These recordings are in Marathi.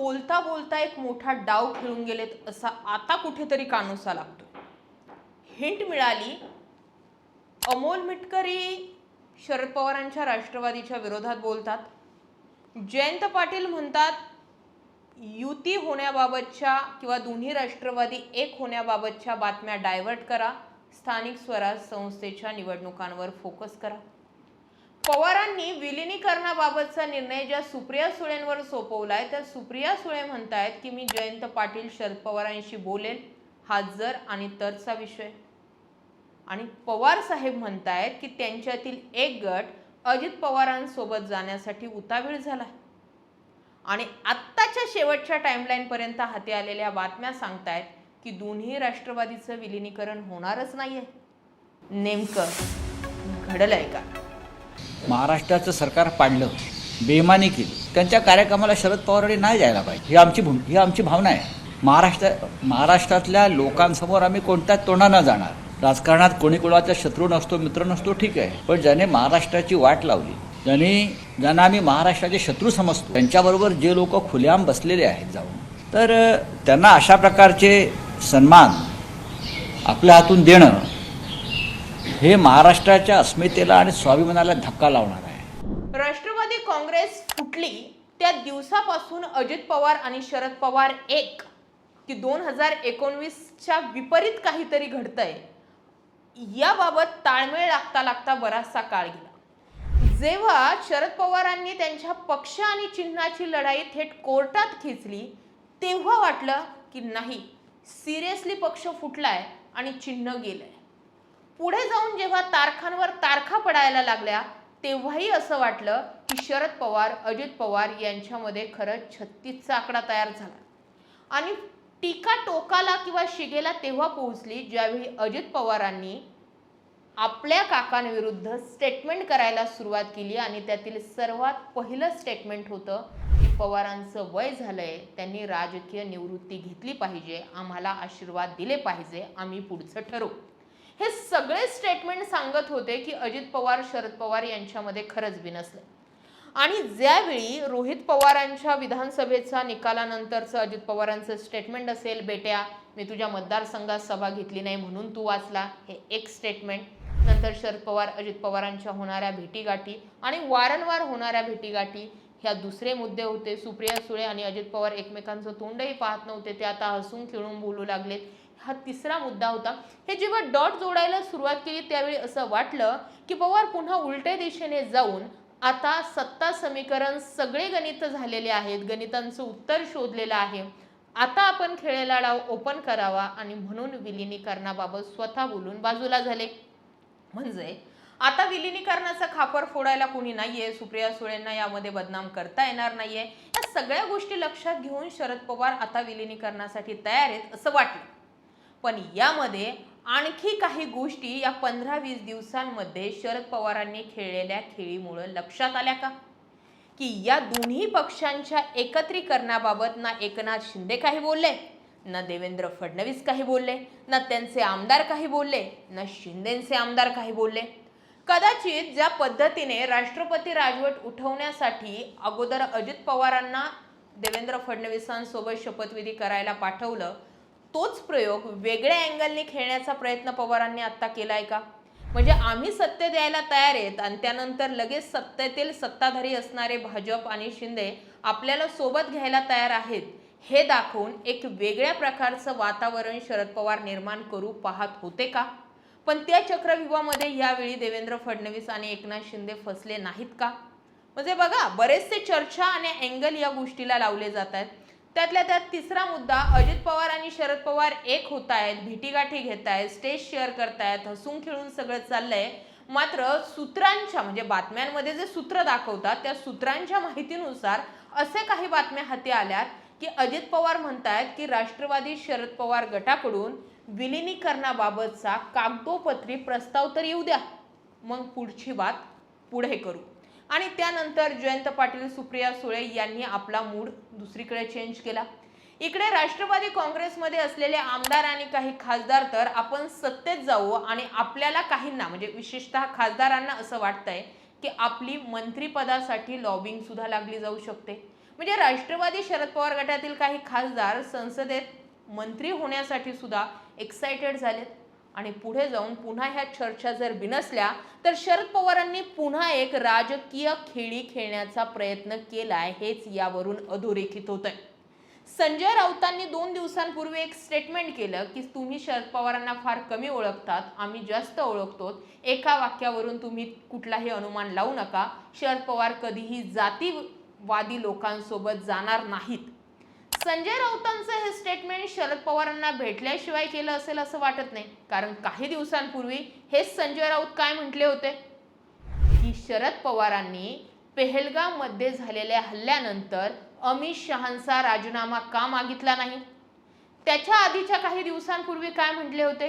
बोलता बोलता एक मोठा डाव खेळून गेलेत असा आता कुठेतरी कानोसा लागतो. हिंट मिळाली. अमोल मिटकरी शरद पवारांच्या राष्ट्रवादीच्या विरोधात बोलतात. जयंत पाटील म्हणतात युती होण्याबाबतच्या किंवा दोन्ही राष्ट्रवादी एक होण्याबाबतच्या बातम्या डायव्हर्ट करा. स्थानिक स्वराज संस्थेच्या निवडणुकांवर फोकस करा. पवारांनी विलिनीकरणाबाबतचा निर्णय ज्या सुप्रिया सुळेंवर सोपवलाय त्या सुप्रिया सुळे म्हणतायत की मी जयंत पाटील शरद पवारांशी बोलेल हा जर आणि तरचा विषय. आणि पवार साहेब म्हणतायत की त्यांच्यातील एक गट अजित पवारांसोबत जाण्यासाठी उतावीळ झाला आणि आत्ताच्या शेवटच्या टाईमलाईनपर्यंत हाती आलेल्या बातम्या सांगतायत की दोन्ही राष्ट्रवादीचं विलिनीकरण होणारच नाहीये. नेमकं घडलंय का? महाराष्ट्राचं सरकार पाडलं बेमानी केली. त्यांच्या कार्यक्रमाला शरद पवारांनी नाही जायला पाहिजे. ही आमची भूम ही आमची भावना आहे. महाराष्ट्र महाराष्ट्रातल्या लोकांसमोर आम्ही कोणत्याच तोंडानं जाणार? राजकारणात कोणी कोणाचा शत्रू नसतो मित्र नसतो ठीक आहे. पण ज्याने महाराष्ट्राची वाट लावली ज्यांनी ज्यांना आम्ही महाराष्ट्राचे शत्रू समजतो त्यांच्याबरोबर जे लोक खुलेआम बसलेले आहेत जाऊन तर त्यांना अशा प्रकारचे सन्मान आपल्या हातून देणं हे महाराष्ट्राच्या अस्मितेला आणि स्वाभिमानाला धक्का लावणार आहे. राष्ट्रवादी काँग्रेस फुटली त्या दिवसापासून अजित पवार आणि शरद पवार एक. की दोन हजार एकोणवीसच्या विपरीत काहीतरी घडतंय. याबाबत ताळमेळ लागता लागता बराचसा काळ गेला. जेव्हा शरद पवारांनी त्यांच्या पक्ष आणि चिन्हाची लढाई थेट कोर्टात खेचली तेव्हा वाटलं की नाही सिरियसली पक्ष फुटलाय आणि चिन्ह गेलंय. पुढे जाऊन जेव्हा तारखांवर तारखा पडायला लागल्या तेव्हाही असं वाटलं की शरद पवार अजित पवार यांच्यामध्ये खरंच छत्तीसचा आकडा तयार झाला. आणि टीका टोकाला किंवा शिगेला तेव्हा पोहोचली ज्यावेळी अजित पवारांनी आपल्या काकांविरुद्ध स्टेटमेंट करायला सुरुवात केली आणि त्यातील सर्वात पहिलं स्टेटमेंट होतं की पवारांचं वय झालंय त्यांनी राजकीय निवृत्ती घेतली पाहिजे आम्हाला आशीर्वाद दिले पाहिजे आम्ही पुढचं ठरवू. हे सगळे स्टेटमेंट सांगत होते की अजित पवार शरद पवार यांच्यामध्ये खरंच बिनसले आणि ज्यावेळी रोहित पवारांच्या विधानसभेचा निकालानंतरचं अजित पवारांचं स्टेटमेंट असेल बेट्या मी तुझ्या मतदारसंघात सभा घेतली नाही म्हणून तू वाचला हे एक स्टेटमेंट नंतर शरद पवार अजित पवारांच्या होणाऱ्या भेटीगाठी आणि वारंवार होणाऱ्या भेटीगाठी ह्या दुसरे मुद्दे होते. सुप्रिया सुळे आणि अजित पवार एकमेकांचं तोंडही पाहत नव्हते. ते आता हसून खेळून बोलू लागलेत. हा तिसरा मुद्दा होता. हे जेव्हा डॉट जोडायला सुरुवात केली त्यावेळी असं वाटलं की पवार पुन्हा उलट्या दिशेने जाऊन आता सत्ता समीकरण सगळे गणित झालेले आहेत गणितांचं उत्तर शोधलेलं आहे. आता आपण खेळायला डाव ओपन करावा आणि म्हणून विलिनीकरणाबाबत स्वतः बोलून बाजूला झाले. म्हणजे आता विलिनीकरणाचा खापर फोडायला कोणी नाहीये सुप्रिया सुळेंना यामध्ये बदनाम करता येणार नाहीये. या सगळ्या गोष्टी लक्षात घेऊन शरद पवार आता विलिनीकरणासाठी तयार आहेत असं वाटलं. पण यामध्ये आणखी काही गोष्टी या पंधरा वीस दिवसांमध्ये शरद पवारांनी खेळलेल्या खेळीमुळं लक्षात आल्या का? की या दोन्ही पक्षांच्या एकत्रीकरणाबाबत ना एकनाथ शिंदे काही बोलले ना देवेंद्र फडणवीस काही बोलले ना त्यांचे आमदार काही बोलले ना शिंदेचे आमदार काही बोलले. कदाचित ज्या पद्धतीने राष्ट्रपती राजवट उठवण्यासाठी अगोदर अजित पवारांना देवेंद्र फडणवीसांसोबत शपथविधी करायला पाठवलं तोच प्रयोग वेगळ्या अँगलने खेळण्याचा प्रयत्न पवारांनी आत्ता केला आहे का? म्हणजे आम्ही सत्य द्यायला तयार आहेत आणि त्यानंतर लगेच सत्तेतील सत्ताधारी असणारे भाजप आणि शिंदे आपल्याला सोबत घ्यायला तयार आहेत हे दाखवून एक वेगळ्या प्रकारचं वातावरण शरद पवार निर्माण करू पाहत होते का? पण त्या चक्रव्यूहामध्ये यावेळी देवेंद्र फडणवीस आणि एकनाथ शिंदे फसले नाहीत का? म्हणजे बघा बरेचसे चर्चा आणि अँगल या गोष्टीला लावले जात आहेत. त्यातल्या त्यात तिसरा मुद्दा अजित पवार आणि शरद पवार एक होत आहेत भेटीगाठी घेत आहेत स्टेज शेअर करतायत हसून खेळून सगळं चाललंय. मात्र सूत्रांच्या म्हणजे बातम्यांमध्ये जे सूत्र दाखवतात त्या सूत्रांच्या माहितीनुसार असे काही बातम्या हाती आल्यात की अजित पवार म्हणतायत की राष्ट्रवादी शरद पवार गटाकडून विलिनीकरणाबाबतचा कागदोपत्री प्रस्ताव तर येऊ द्या. मग पुढची बात पुढे करू. आणि त्यानंतर जयंत पाटील सुप्रिया सुळे यांनी आपला मूड दुसरीकडे चेंज केला. इकडे राष्ट्रवादी काँग्रेसमध्ये असलेले आमदार आणि काही खासदार तर आपण सत्तेत जाऊ आणि आपल्याला काहींना म्हणजे विशेषतः खासदारांना असं वाटतंय की आपली मंत्रिपदासाठी लॉबिंग सुद्धा लागली जाऊ शकते. म्हणजे राष्ट्रवादी शरद पवार गटातील काही खासदार संसदेत मंत्री होण्यासाठी सुद्धा एक्साइटेड झालेत. आणि पुढे जाऊन पुन्हा ह्या चर्चा जर बिनसल्या तर शरद पवारांनी पुन्हा एक राजकीय खेळी खेळण्याचा प्रयत्न केलाय हेच यावरून अधोरेखित होत आहे संजय राऊतांनी दोन दिवसांपूर्वी एक स्टेटमेंट केलं की तुम्ही शरद पवारांना फार कमी ओळखतात आम्ही जास्त ओळखतो एका वाक्यावरून तुम्ही कुठलाही अनुमान लावू नका. शरद पवार कधीही जातीवादी लोकांसोबत जाणार नाहीत. संजय राऊतांचं हे स्टेटमेंट शरद पवारांना भेटल्याशिवाय केलं असेल असं वाटत नाही. कारण काही दिवसांपूर्वी हेच संजय राऊत काय म्हटले होते? की शरद पवारांनी पेहलगावमध्ये झालेल्या हल्ल्यानंतर अमित शहांचा राजीनामा का मागितला नाही? त्याच्या आधीच्या काही दिवसांपूर्वी काय म्हटले होते?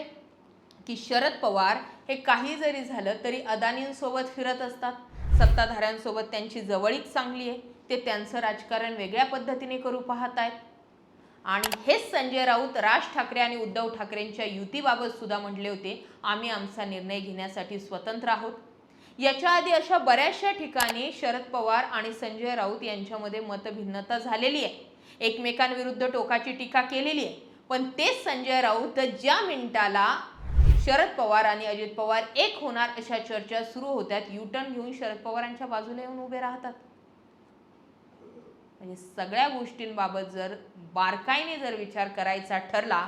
की शरद पवार हे काही जरी झालं तरी अदानींसोबत फिरत असतात. सत्ताधाऱ्यांसोबत त्यांची जवळीक चांगली आहे. ते त्यांचं राजकारण वेगळ्या पद्धतीने करू पाहत आहेत आणि हेच संजय राऊत राज ठाकरे आणि उद्धव ठाकरेंच्या युतीबाबत सुद्धा म्हटले होते आम्ही आमचा निर्णय घेण्यासाठी स्वतंत्र आहोत. याच्या आधी अशा बऱ्याचशा ठिकाणी शरद पवार आणि संजय राऊत यांच्यामध्ये मतभिन्नता झालेली आहे. एकमेकांविरुद्ध टोकाची टीका केलेली आहे. पण तेच संजय राऊत ज्या मिनिटाला शरद पवार आणि अजित पवार एक होणार अशा चर्चा सुरू होत्यात. युटर्न घेऊन शरद पवारांच्या बाजूला येऊन उभे राहतात. म्हणजे सगळ्या गोष्टींबाबत जर बारकाईने जर विचार करायचा ठरला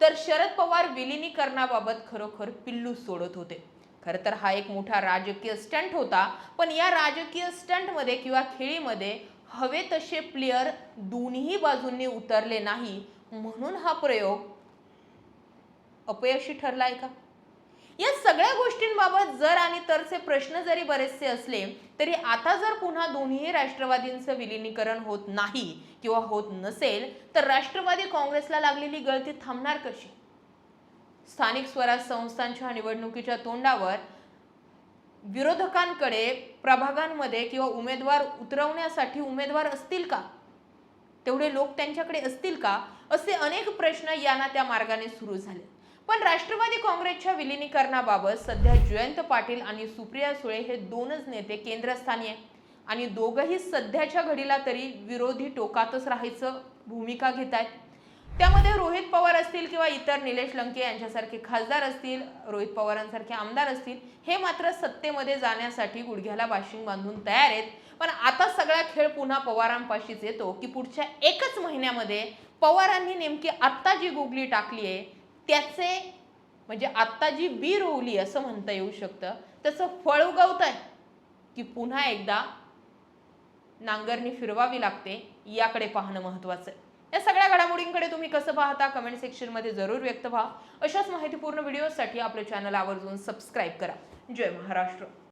तर शरद पवार विलिनीकरणाबाबत खरोखर पिल्लू सोडत होते. खरं तर हा एक मोठा राजकीय स्टंट होता पण या राजकीय स्टंटमध्ये किंवा खेळीमध्ये हवे तसे प्लेयर दोन्ही बाजूंनी उतरले नाही म्हणून हा प्रयोग अपयशी ठरलाय का? या सगळ्या गोष्टींबाबत जर प्रश्न जरी बरेचसे असले तरी आता जर पुन्हा दोन्ही राष्ट्रवादींचं विलिनीकरण होत नाही किंवा होत नसेल तर राष्ट्रवादी काँग्रेसला लागलेली गळती थांबणार कशी? स्थानिक स्वराज संस्थांच्या निवडणुकीच्या तोंडावर विरोधकांकडे प्रभागांमध्ये किंवा उमेदवार उतरवण्यासाठी उमेदवार असतील का? तेवढे लोक त्यांच्याकडे असतील का? असे अनेक प्रश्न यांना त्या मार्गाने सुरू झाले पण राष्ट्रवादी काँग्रेसच्या विलिनीकरणाबाबत सध्या जयंत पाटील आणि सुप्रिया सुळे हे दोनच नेते केंद्रस्थानी आहे आणि दोघंही सध्याच्या घडीला तरी विरोधी टोकातच राहायचं भूमिका घेत आहेत. त्यामध्ये रोहित पवार असतील किंवा इतर निलेश लंके यांच्यासारखे खासदार असतील रोहित पवारांसारखे आमदार असतील हे मात्र सत्तेमध्ये जाण्यासाठी गुडघ्याला बाशिंग बांधून तयार आहेत. पण आता सगळा खेळ पुन्हा पवारांपाशीच येतो की पुढच्या एकच महिन्यामध्ये पवारांनी नेमकी आत्ता जी गुगली टाकली आहे त्याचे म्हणजे आत्ता जी बी रोवली असं म्हणता येऊ शकतं त्याचं फळ उगवत आहे की पुन्हा एकदा नांगरणी फिरवावी लागते याकडे पाहणं महत्त्वाचं आहे. या सगळ्या घडामोडींकडे तुम्ही कसं पाहता कमेंट सेक्शनमध्ये जरूर व्यक्त व्हा. अशाच माहितीपूर्ण व्हिडिओसाठी आपल्या चॅनल आवर्जून सबस्क्राईब करा. जय महाराष्ट्र.